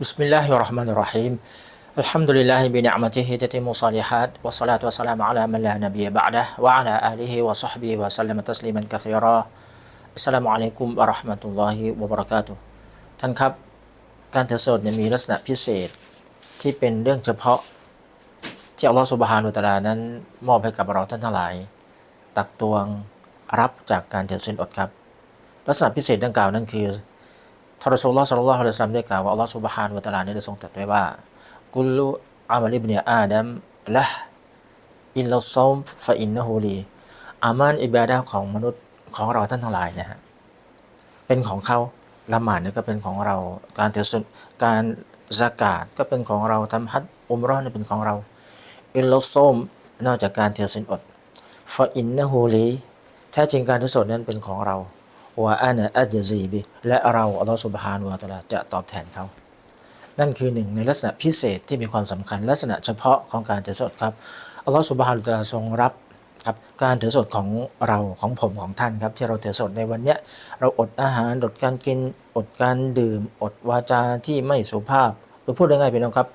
بسم الله الرحمن الرحيم الحمد لله بنعمته تتم الصالحات والصلاة والسلام على من لا نبي بعده وعلى آله وصحبه وسلم تسليما كثيرا السلام عليكم ورحمة الله وبركاته ท่านครับ การถือศีลเนี่ยมีลักษณะพิเศษที่เป็นเรื่องเฉพาะ ที่อัลลอฮฺสุบฮานุวะตะอาลานั้นมอบให้กับเราท่านทั้งหลาย ตักตวงรับจากการถือศีลอดครับ ลักษณะพิเศษดังกล่าวนั้นคือ ทารสุลลอฮ์สัลลัลลอฮุอะลัยฮิวะซัลลัมได้กล่าวว่าอัลลอฮฺสุบฮานุวะตะลาเนี่ยได้ทรงตรัสไว้ว่ากุลุอามัลิบเนียอาดัมละอิลลัซอมฟะอินนะฮูลีอามันอิบาดะห์ของมนุษย์ของเราท่านทั้งหลายนะฮะเป็นของเขาละหมาดเนี่ยก็เป็นของเราการถือศีลการซากาตก็เป็นของเราทำฮัจญ์อุมราะห์เนี่ยเป็นของเราอิลลัซอมนอกจากการถือศีลอดฟะอินนะฮูลีแท้จริงการถือศีลนั้นเป็นของเรา วาอานะอัจซีบิและเราอัลลอฮฺสุบฮานุวะตะอาลาจะตอบแทนเขา นั่นคือหนึ่งในลักษณะพิเศษที่มีความสำคัญลักษณะเฉพาะของการถือสดครับอัลลอฮฺสุบฮานุวะตะอาลาทรงรับครับการถือสดของเราของผมของท่านครับที่เราถือสดในวันเนี้ยเราอดอาหารอดการกินอดการดื่ม อดวาจาที่ไม่สุภาพหรือพูดง่ายๆพี่น้องครับ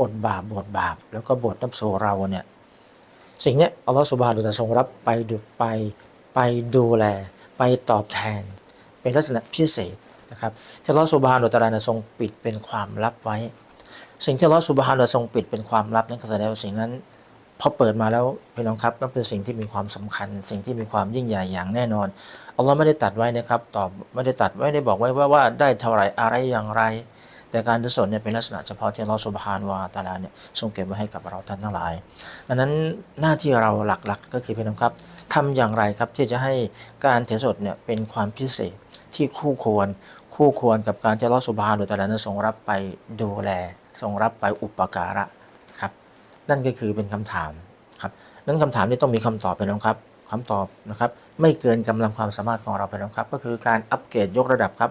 อดบาปบวชบาป แล้วก็บวชนับโซเราเนี่ยสิ่งเนี้ยอัลลอฮฺสุบฮานุวะตะอาลาทรงรับไปดูไปไปดูแล ไปตอบแทน เป็นลักษณะพิเศษนะครับที่ลอสุบฮานุตะอาลาเนี่ยทรงปิดเป็นความลับไว้ สิ่งที่ลอสุบฮานุวะตะอาลาทรงปิดเป็นความลับนั้นก็แสดงว่าสิ่งนั้นพอเปิดมาแล้วพี่น้องครับก็เป็นสิ่งที่มีความสำคัญ สิ่งที่มีความยิ่งใหญ่อย่างแน่นอนอัลลอฮ์ไม่ได้ตัดไว้นะครับตอบไม่ได้ตัดไม่ได้บอกไว้ว่าว่าได้เท่าไรอะไรอย่างไร แต่การทุสนเนี่ยเป็นลักษณะเฉพาะที่อัลลอสุบฮานวะตาลาเนี่ยทรงเก็บไว้ให้กับเราท่านทั้งหลายดังนั้นหน้าที่เราหลักๆ ก็คือพี่น้องครับทำอย่างไรครับที่จะให้การเทศสดเนี่ยเป็นความพิเศษที่คู่ควรคู่ควรกับการที่อัลลอสุบฮานวะตาลานั้นทรงรับไปดูแล ทรงรับไปอุปการะครับนั่นก็คือเป็นคำถามครับนั้นคำถามนี้ต้องมีคำตอบไปน้องครับ คำตอบนะครับไม่เกินกำลังความสามารถของเราไปน้องครับ ก็คือการอัปเกรดยกระดับครับ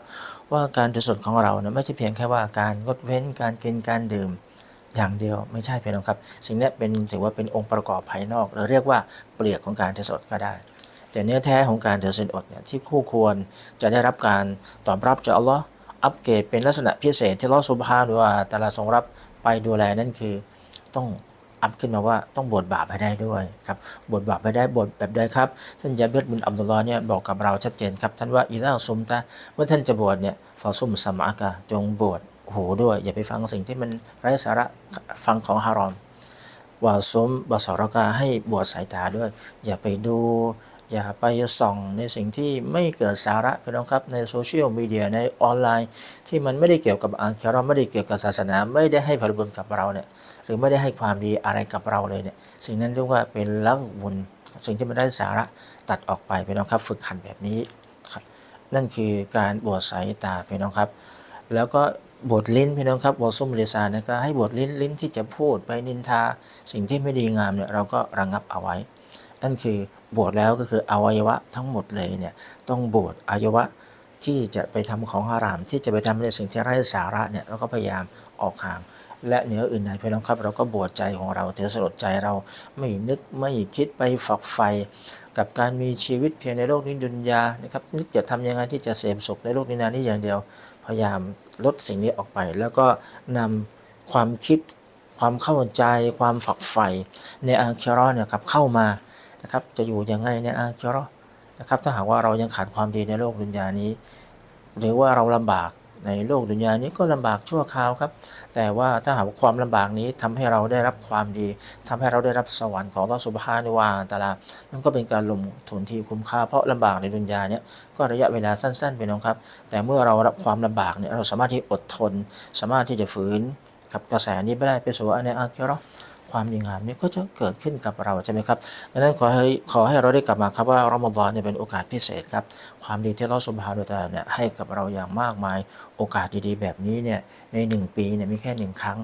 ว่าการถือสดของเราเนี่ยไม่ใช่เพียงแค่ว่าการงดเว้นการกินการดื่มอย่างเดียวไม่ใช่เพียงน้องครับ สิ่งนี้เป็นถือว่าเป็นองค์ประกอบภายนอกหรือเรียกว่าเปลือกของการถือสดก็ได้ แต่เนื้อแท้ของการถือศีลอดเนี่ยที่คู่ควรจะได้รับการตอบรับจากอัลลอฮ์อัปเกรดเป็นลักษณะพิเศษที่อัลลอฮ์ซุบฮานะฮูวะตาลาทรงรับไปดูแลนั่นคือต้อง อัพขึ้นมาว่าต้องบวชบาปให้ได้ด้วยครับบวชบาปให้ได้บวชแบบใดครับท่านยาเบิดบุญอับดุลลอเนี่ยบอกกับเราชัดเจนครับท่านว่าอีลาซุมตาเมื่อท่านจะบวชเนี่ยฟาซุมสมากะจงบวชหูด้วย อย่าไปฟังสิ่งที่มันไร้สาระฟังของฮารอมว่าสมบาสรกาให้บวชสายตาด้วย อย่าไปดู อย่าไปส่องในสิ่งที่ไม่เกิดสาระพี่น้องครับในโซเชียลมีเดียในออนไลน์ ที่มันไม่ได้เกี่ยวกับอัลกิรอไม่ได้เกี่ยวกับศาสนา ไม่ได้ให้ผลบุญกับเราเนี่ยหรือไม่ได้ให้ความดีอะไรกับเราเลยเนี่ยสิ่งนั้นเรียกว่าเป็นลักบุญสิ่งที่ไม่ได้สาระตัดออกไปพี่น้องครับ ฝึกหันแบบนี้ครับนั่นคือการบวชสายตาพี่น้องครับ แล้วก็บทลิ้นพี่น้องครับวอซุมเลซานะก็ให้บทลิ้นลิ้นที่จะพูดไปนินทา สิ่งที่ไม่ดีงามเนี่ยเราก็ระงงับเอาไว้ นั่นคือ บวชแล้วก็คืออวัยวะทั้งหมดเลยเนี่ยต้องบวชอวัยวะที่จะไปทำของฮาราม ที่จะไปทำในสิ่งที่ไร้สาระเนี่ยเราก็พยายามออกห่าง และเหนืออื่นใดเพี่น้องครับ เราก็บวชใจของเราเถือสลดใจเราไม่นึกไม่คิดไปฝักใฝ่กับการมีชีวิตเพียงในโลกนี้ดุนยานะครับนึกจะทำยังไงที่จะเสพสุขในโลกนี้นานี้อย่างเดียว พยายามลดสิ่งนี้ออกไป แล้วก็นำความคิดความเข้าใจความฝักใฝ่ในอาคิราะห์เนี่ยครับเข้ามา นะครับจะอยู่ยังไงในอาคิราะห์นะครับถ้าหากว่าเรายังขาดความดีในโลกดุนยานี้ หรือว่าเราลำบากในโลกดุนยานี้ก็ลำบากชั่วคราวครับ แต่ว่าถ้าหากว่าความลำบากนี้ทำให้เราได้รับความดีทำให้เราได้รับสวรรค์ของอัลอสุบฮานะฮูวะตะอาลามันก็เป็นการลงทุนที่คุ้มค่าเพราะลำบากในดุนยาเนี่ยก็ระยะเวลาสั้นๆไปน้องครับ แต่เมื่อเรารับความลำบากเนี่ยเราสามารถที่อดทน สามารถที่จะฝืน กับกระแสนี้ไม่ได้ไปสู่ในอาคิเราะห์ความดีงามนี้ก็จะเกิดขึ้นกับเราใช่ไหมครับดังนั้นขอให้ขอให้เราได้กลับมาครับว่ารอมฎอนเนี่ยเป็นโอกาสพิเศษครับ ความดีที่เราสุบฮานุตะอาลาเนี่ยให้กับเราอย่างมากมายโอกาสดีๆ แบบนี้เนี่ยในหนึ่งปีเนี่ยมีแค่หนึ่งครั้ง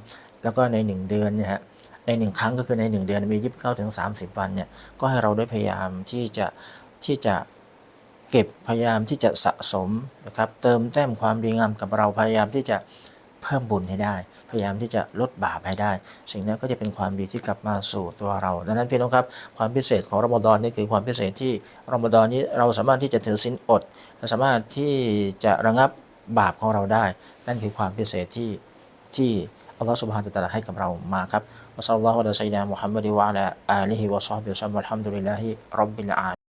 แล้วก็ในหนึ่งเดือนเนี่ยฮะในหนึ่งครั้งก็คือในหนึ่งเดือนมียีิบเก้าถึงสามสิบวันเนี่ยก็ให้เราได้พยายามที่จะที่จะเก็บพยายามที่จะสะสมนะครับเติมแต้มความดีงามกับเราพยายามที่จะ เพิ่มบุญให้ได้ พยายามที่จะลดบาปให้ได้ สิ่งนั้นก็จะเป็นความดีที่กลับมาสู่ตัวเรา ดังนั้นพี่น้องครับความพิเศษของรอมฎอนนี่คือความพิเศษที่รอมฎอนนี้เราสามารถที่จะถือศีลอดเราสามารถที่จะระงับบาปของเราได้ นั่นคือความพิเศษที่ที่อัลลอฮฺสุบฮานะฮูวะตะลาให้กับเรามาครับวะซัลลัลลอฮุอะลัยฮิวะซัลลัมมุฮัมมัดวะลาอาลิฮิวะซอฮบิวซัลลัมอัลฮัมดุลิลลาฮิร็อบบิลอา